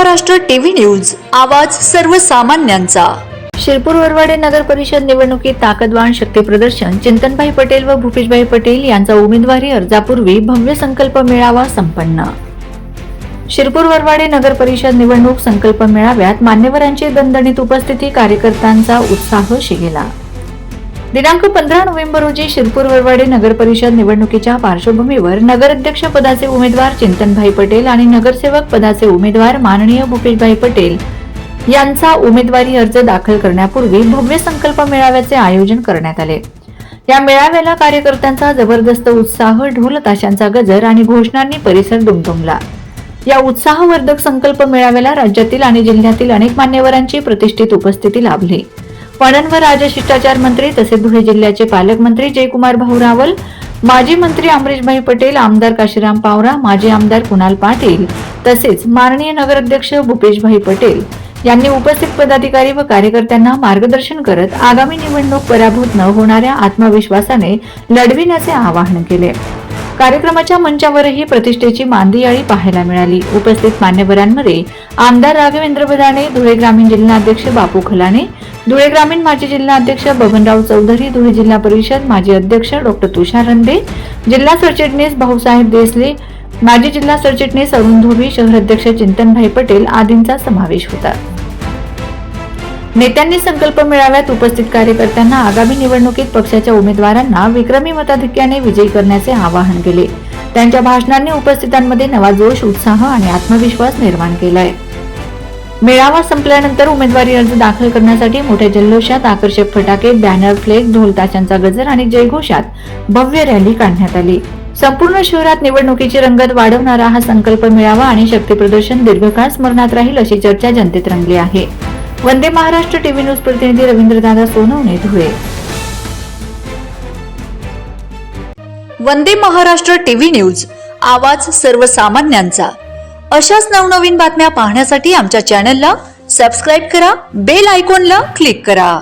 Maharashtra TV news आवाज सर्वसामान्यांचा. शिरपूर वरवाडे नगर परिषद निवडणुकीत ताकदवान शक्ती प्रदर्शन चिंतनभाई पटेल व भूपेशभाई पटेल यांचा उमेदवारी अर्जापूर्वी भव्य संकल्प मेळावा संपन्न. शिरपूर वरवाडे नगर परिषद निवडणूक संकल्प मेळाव्यात मान्यवरांची दणदणीत उपस्थिती कार्यकर्त्यांचा उत्साह शिगेला. दिनांक पंधरा नोव्हेंबर रोजी शिरपूर वरवाडे नगर परिषद निवडणुकीच्या पार्श्वभूमीवर नगराध्यक्ष पदाचे उमेदवार चिंतनभाई पटेल आणि नगरसेवक पदाचे उमेदवार माननीय भूपेशभाई पटेल यांचा उमेदवारी अर्ज दाखल करण्यापूर्वी भव्य संकल्प मेळाव्याचे आयोजन करण्यात आले. या मेळाव्याला कार्यकर्त्यांचा जबरदस्त उत्साह ढोल ताशांचा गजर आणि घोषणांनी परिसर दुमदुमला. या उत्साहवर्धक संकल्प मेळाव्याला राज्यातील आणि जिल्ह्यातील अनेक मान्यवरांची प्रतिष्ठित उपस्थिती लाभली. पणन व राजशिष्टाचार मंत्री तसेच धुळे जिल्ह्याचे पालकमंत्री जयकुमार भाऊ रावल माजी मंत्री अमरीशभाई पटेल आमदार काशीराम पावरा माजी आमदार कुणाल पाटील तसेच माननीय नगराध्यक्ष भूपेशभाई पटेल यांनी उपस्थित पदाधिकारी व कार्यकर्त्यांना मार्गदर्शन करत आगामी निवडणूक पराभूत न होणाऱ्या आत्मविश्वासाने लढविण्याचे आवाहन केले. कार्यक्रमाच्या मंचावरही प्रतिष्ठेची मांदियाळी पाहायला मिळाली. उपस्थित मान्यवरांमध्ये आमदार राघवेंद्र बदाणे धुळे ग्रामीण जिल्हाध्यक्ष बापू खलाने धुळे ग्रामीण माजी जिल्हाध्यक्ष बबनराव चौधरी धुळे जिल्हा परिषद माजी अध्यक्ष डॉक्टर तुषार रंदे जिल्हा सरचिटणीस भाऊसाहेब देसले माजी जिल्हा सरचिटणीस अरुण धोबी शहराध्यक्ष चिंतनभाई पटेल आदींचा समावेश होता. नेत्यांनी संकल्प मेळाव्यात उपस्थित कार्यकर्त्यांना आगामी निवडणुकीत पक्षाच्या उमेदवारांना विक्रमी मताधिक्याने विजयी करण्याचे आवाहन केले. त्यांच्या भाषणांनी उपस्थितांमध्ये नवा जोश उत्साह आणि आत्मविश्वास निर्माण केलाय. मेळावा संपल्यानंतर उमेदवारी अर्ज दाखल करण्यासाठी मोठ्या जल्लोषात आकर्षक फटाके बॅनर फ्लेग ढोलताशांचा गजर आणि जयघोषात भव्य रॅली काढण्यात आली. संपूर्ण शहरात निवडणुकीची रंगत वाढवणारा हा संकल्प मेळावा आणि शक्ती प्रदर्शन दीर्घकाळ स्मरणात राहील अशी चर्चा जनतेत रंगली आहे. वंदे महाराष्ट्र टीव्ही न्यूज प्रतिनिधी रवींद्रदादा सोनवणे धुळे. वंदे महाराष्ट्र टीव्ही न्यूज आवाज सर्वसामान्यांचा. अशाच नवनवीन बातम्या पाहण्यासाठी आमच्या चॅनलला सबस्क्राईब करा बेल आयकॉनला क्लिक करा.